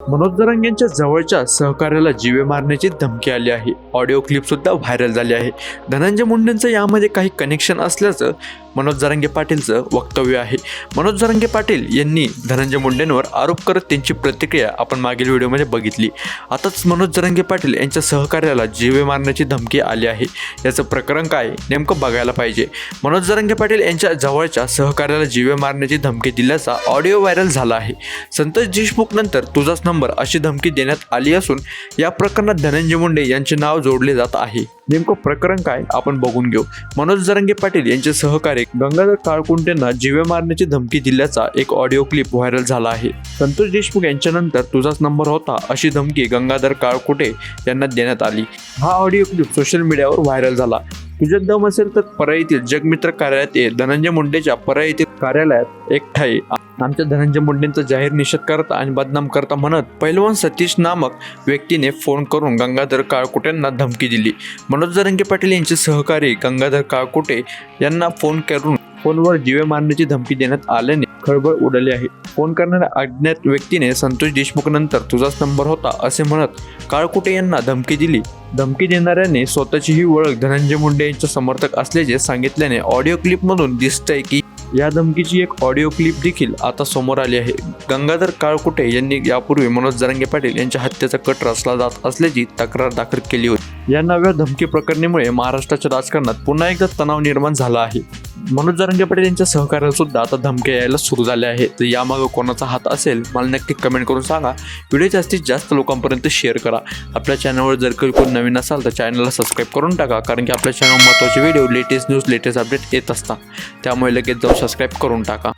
मनोज जरांग यांच्या जवळच्या सहकार्याला जीवे मारण्याची धमकी आली आहे. ऑडिओ क्लिप सुद्धा व्हायरल झाली आहे. धनंजय मुंडेंचं यामध्ये काही कनेक्शन असल्याचं मनोज जरांगे पाटीलचं वक्तव्य आहे. मनोज जरांगे पाटील यांनी धनंजय मुंडेंवर आरोप करत त्यांची प्रतिक्रिया आपण मागील व्हिडिओमध्ये बघितली. आताच मनोज जरांगे पाटील यांच्या सहकार्याला जीवे मारण्याची धमकी आली आहे. याचं प्रकरण काय नेमकं बघायला पाहिजे. मनोज जरांगे पाटील यांच्या जवळच्या सहकार्याला जीवे मारण्याची धमकी दिल्याचा ऑडिओ व्हायरल झाला आहे. संतोष देशमुख नंतर तुझाच नंबर अशी धमकी देण्यात आली असून या प्रकरणात धनंजय मुंडे यांचे नाव जोडले जात आहे. नेमकं प्रकरण काय? आपण बघून घेऊ. मनोज जरंगे पाटील यांचे सहकारी गंगाधर काळकुंटेंना जीवे मारण्याची धमकी दिल्याचा एक ऑडिओ क्लिप व्हायरल झाला आहे. संतोष देशमुख यांच्यानंतर तुझाच नंबर होता अशी धमकी गंगाधर काळकुटे यांना देण्यात आली. हा ऑडिओ क्लिप सोशल मीडियावर व्हायरल झाला. तुझ्यात दम असेल तर परळीतील जगमित्र कार्यालयात ये. धनंजय मुंडेच्या परळीतील कार्यालयात एक ये. आमच्या धनंजय मुंडेंचा जाहीर निषेध करता आणि बदनाम करता म्हणत पैलवान सतीश नामक व्यक्तीने फोन करून गंगाधर काळकुटेंना धमकी दिली. मनोज जरंगे पाटील यांचे सहकारी गंगाधर काळकुटे यांना फोन करून फोनवर जीवे मारण्याची धमकी देण्यात आल्याने खळबळ उडाली आहे. फोन करणाऱ्या अज्ञात व्यक्तीने संतोष देशमुख नंतर तुझाच नंबर होता असे म्हणत काळकुटे यांना धमकी दिली. धमकी देणाऱ्याने स्वतःची ही ओळख धनंजय मुंडे यांचे समर्थक असल्याचे सांगितल्याने ऑडिओ क्लिपमधून दिसतंय की या धमकीची एक ऑडिओ क्लिप देखील आता समोर आली आहे. गंगाधर काळकुटे यांनी यापूर्वी मनोज जरांगे पाटील यांच्या हत्येचा कट रचला जात असल्याची तक्रार दाखल केली होती. या नव्या धमकी प्रकरणीमुळे महाराष्ट्राच्या राजकारणात पुन्हा एकदा तणाव निर्माण झाला आहे. मनोज जरांगे पाटील यांच्या सहकार्याला सुद्धा आता धमक्या यायला सुरू झाल्या आहेत तर यामागे कोणाचा हात असेल मला नक्की कमेंट करून सांगा. व्हिडिओ जास्तीत जास्त लोकांपर्यंत शेअर करा. आपल्या चॅनलवर जर काही कोण नवीन असाल तर चॅनलला सबस्क्राईब करून टाका. कारण की आपल्या चॅनल महत्त्वाचे video latest news latest update येत असतात. त्यामुळे लगेच जाऊ सबस्क्राईब करून टाका.